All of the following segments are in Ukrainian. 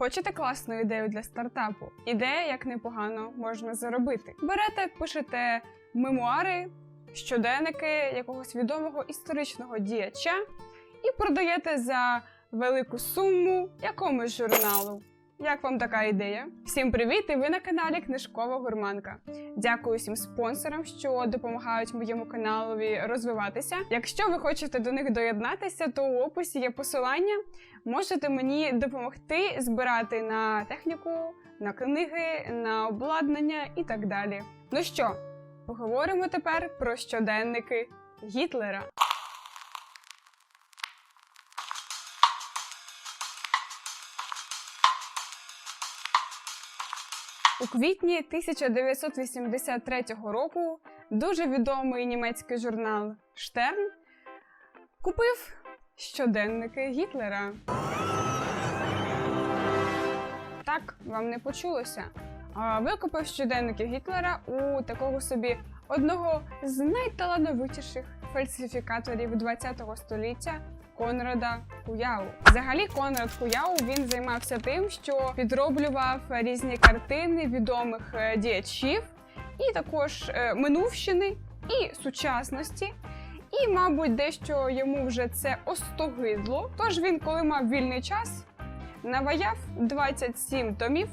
Хочете класну ідею для стартапу? Ідея, як непогано можна заробити. Берете, пишете мемуари, щоденники якогось відомого історичного діяча і продаєте за велику суму якомусь журналу. Як вам така ідея? Всім привіт! І ви на каналі Книжкова Гурманка. Дякую всім спонсорам, що допомагають моєму каналові розвиватися. Якщо ви хочете до них доєднатися, то у описі є посилання. Можете мені допомогти збирати на техніку, на книги, на обладнання і так далі. Ну що, поговоримо тепер про щоденники Гітлера. У квітні 1983 року дуже відомий німецький журнал Штерн купив щоденники Гітлера. Так, вам не почулося. Викупив щоденники Гітлера у такого собі одного з найталановитіших фальсифікаторів ХХ століття Конрада Куяу. Взагалі, Конрад Куяу він займався тим, що підроблював різні картини відомих е, діячів, і також е, минувщини і сучасності. І, мабуть, дещо йому вже це остогидло. Тож він, коли мав вільний час, наваяв 27 томів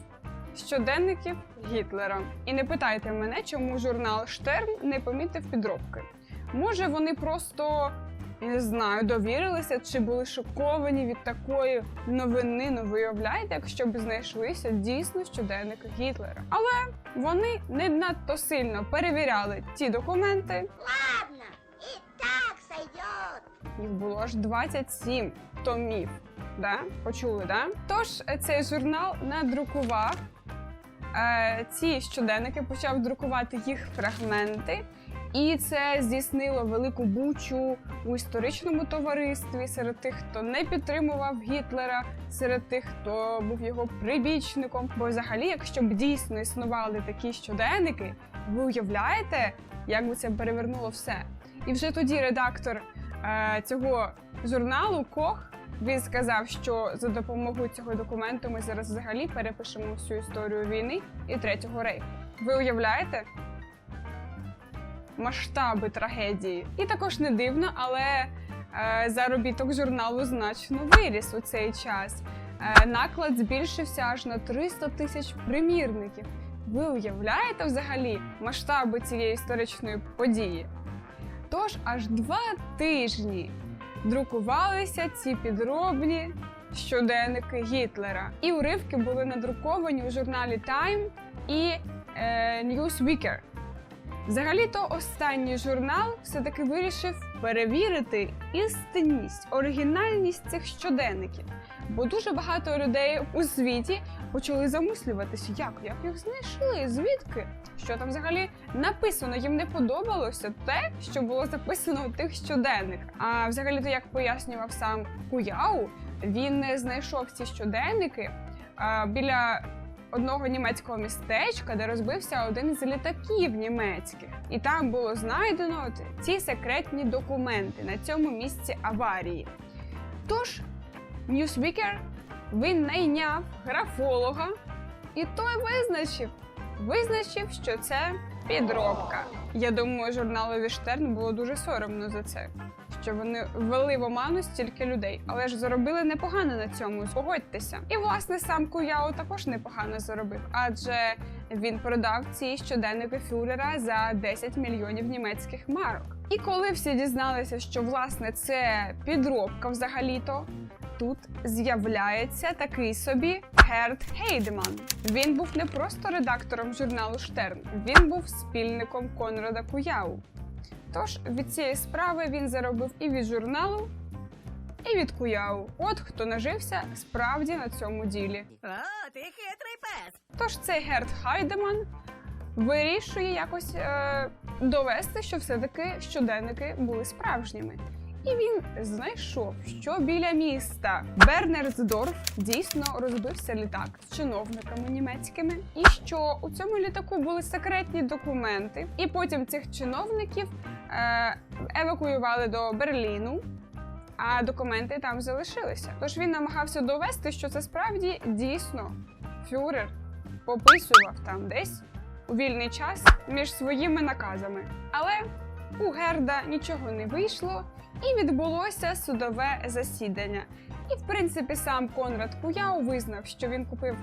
щоденників Гітлера. І не питайте мене, чому журнал Штерн не помітив підробки. Може, вони просто не знаю, довірилися чи були шоковані від такої новини. Ну виявляєте, якщо б знайшлися дійсно щоденники Гітлера. Але вони не надто сильно перевіряли ті документи. Ладно, и так сойдет. Їх було аж 27 томів. Да? Почули, да? Тож е, цей журнал надрукував е, ці щоденники, почав друкувати їх фрагменти. І це здійснило велику бучу у історичному товаристві серед тих, хто не підтримував Гітлера, серед тих, хто був його прибічником. Бо, взагалі, якщо б дійсно існували такі щоденники, ви уявляєте, як би це перевернуло все? І вже тоді редактор е, цього журналу Кох він сказав, що за допомогою цього документу ми зараз взагалі перепишемо всю історію війни і третього рейху. Ви уявляєте? Масштаби трагедії. І також не дивно, але е, заробіток журналу значно виріс у цей час. Е, наклад збільшився аж на 300 тисяч примірників. Ви уявляєте взагалі масштаби цієї історичної події? Тож аж два тижні друкувалися ці підробні щоденники Гітлера. І уривки були надруковані у журналі Time і е, Newsweeker. Взагалі-то останній журнал все-таки вирішив перевірити істинність, оригінальність цих щоденників. Бо дуже багато людей у світі почали замислюватися, як, як їх знайшли, звідки, що там взагалі написано. Їм не подобалося те, що було записано у тих щоденниках. А взагалі-то, як пояснював сам Куяу, він не знайшов ці щоденники а, біля одного німецького містечка, де розбився один з літаків німецьких, і там було знайдено ці секретні документи на цьому місці аварії. Тож Ньюсвікер він найняв графолога, і той визначив, визначив, що це підробка. Я думаю, журналові Штерн було дуже соромно за це, що вони ввели в оману стільки людей, але ж заробили непогано на цьому. Погодьтеся. І власне сам Куяо також непогано заробив, адже він продав ці щоденники фюрера за 10 мільйонів німецьких марок. І коли всі дізналися, що власне це підробка взагалі-то. Тут з'являється такий собі Герт Гейдеман. Він був не просто редактором журналу Штерн, він був спільником Конрада Куяу. Тож від цієї справи він заробив і від журналу, і від Куяу. От хто нажився справді на цьому ділі. О, ты хитрый пес. Тож цей Герт Хайдеман вирішує якось е, довести, що все-таки щоденники були справжніми. І він знайшов, що біля міста Бернерсдорф дійсно розбився літак з чиновниками німецькими, і що у цьому літаку були секретні документи. І потім цих чиновників е, евакуювали до Берліну. а документи там залишилися. Тож він намагався довести, що це справді дійсно фюрер пописував там десь у вільний час між своїми наказами. Але у Герда нічого не вийшло, і відбулося судове засідання. І, в принципі, сам Конрад Куяу визнав, що він купив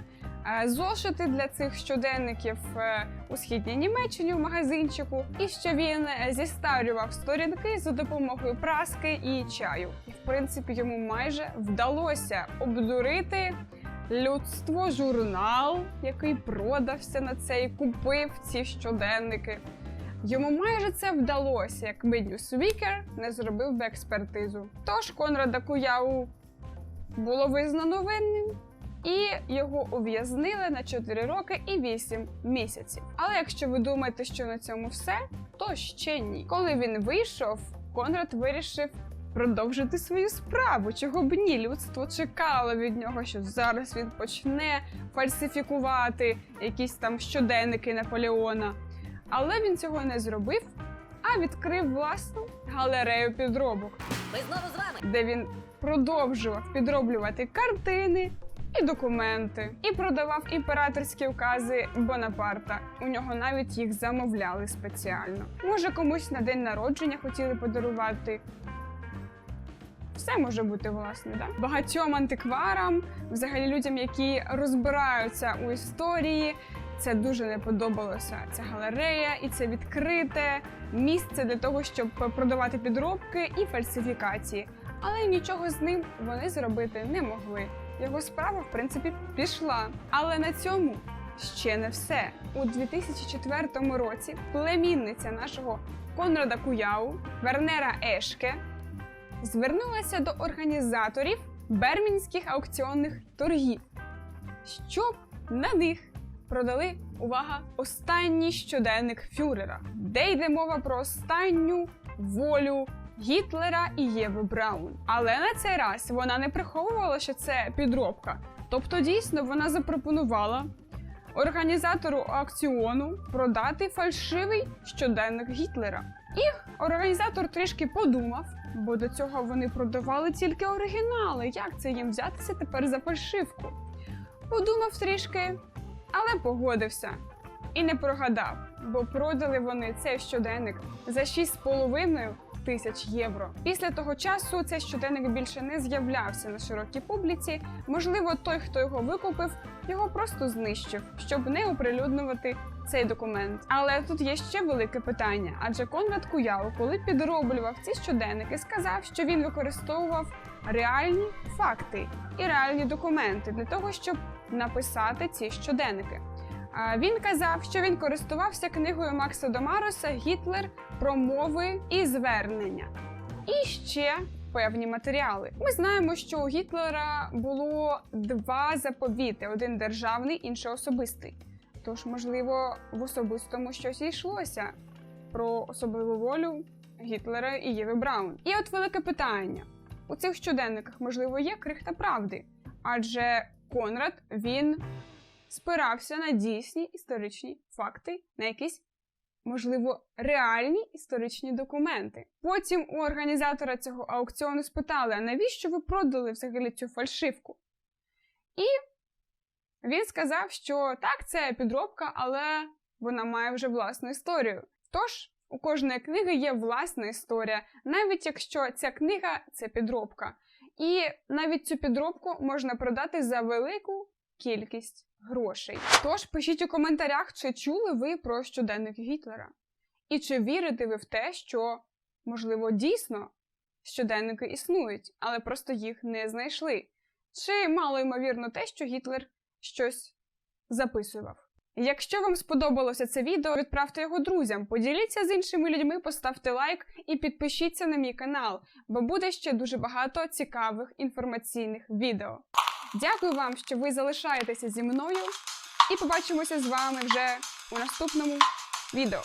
е, зошити для цих щоденників е, у східній Німеччині в магазинчику, і що він е, зістарював сторінки за допомогою праски і чаю. І, в принципі, йому майже вдалося обдурити людство, журнал, який продався на це і купив ці щоденники. Йому майже це вдалося, якби Ньюсвікер не зробив би експертизу. Тож Конрада Куяу було визнано винним, і його ув'язнили на 4 роки і 8 місяців. Але якщо ви думаєте, що на цьому все, то ще ні. Коли він вийшов, Конрад вирішив продовжити свою справу. Чого б ні, людство чекало від нього, що зараз він почне фальсифікувати якісь там щоденники Наполеона. Але він цього не зробив, а відкрив власну галерею підробок Ми знову з вами. де він продовжував підроблювати картини і документи, і продавав імператорські укази Бонапарта. У нього навіть їх замовляли спеціально. Може, комусь на день народження хотіли подарувати. Все може бути власне, да? Багатьом антикварам, взагалі людям, які розбираються у історії. Це дуже не подобалося. Ця галерея, і це відкрите місце для того, щоб продавати підробки і фальсифікації але нічого з ним вони зробити не могли. Його справа, в принципі, пішла. Але на цьому ще не все. У 2004 році племінниця нашого Конрада Куяу, Вернера Ешке, звернулася до організаторів бермінських аукціонних торгів, щоб на них продали увага останній щоденник фюрера, де йде мова про останню волю Гітлера і Єви Браун. Але на цей раз вона не приховувала, що це підробка. Тобто, дійсно, вона запропонувала організатору аукціону продати фальшивий щоденник Гітлера. І організатор трішки подумав, бо до цього вони продавали тільки оригінали. Як це їм взятися тепер за фальшивку? Подумав трішки, але погодився. І не прогадав, бо продали вони цей щоденник за 6,5 тисяч євро. Після того часу цей щоденник більше не з'являвся на широкій публіці. Можливо, той, хто його викупив, його просто знищив, щоб не оприлюднювати цей документ. Але тут є ще велике питання: адже Конрад Куяу, коли підроблював ці щоденники, сказав, що він використовував реальні факти і реальні документи для того, щоб написати ці щоденники. Він казав, що він користувався книгою Макса Домароса Гітлер промови і звернення. І ще певні матеріали. Ми знаємо, що у Гітлера було два заповіти: один державний, інший особистий. Тож, можливо, в особистому щось йшлося про особливу волю Гітлера і Єви Браун. І от велике питання: у цих щоденниках, можливо, є крихта правди, адже Конрад він спирався на дійсні історичні факти, на якісь, можливо, реальні історичні документи. Потім у організатора цього аукціону спитали, а навіщо ви продали взагалі цю фальшивку? І він сказав, що так, це підробка, але вона має вже власну історію. Тож. У кожної книги є власна історія, навіть якщо ця книга це підробка. І навіть цю підробку можна продати за велику кількість грошей. Тож пишіть у коментарях, чи чули ви про щоденник Гітлера, і чи вірите ви в те, що, можливо, дійсно щоденники існують, але просто їх не знайшли. Чи мало ймовірно те, що Гітлер щось записував. Якщо вам сподобалося це відео, відправте його друзям, поділіться з іншими людьми, поставте лайк і підпишіться на мій канал, бо буде ще дуже багато цікавих інформаційних відео. Дякую вам, що ви залишаєтеся зі мною, і побачимося з вами вже у наступному відео.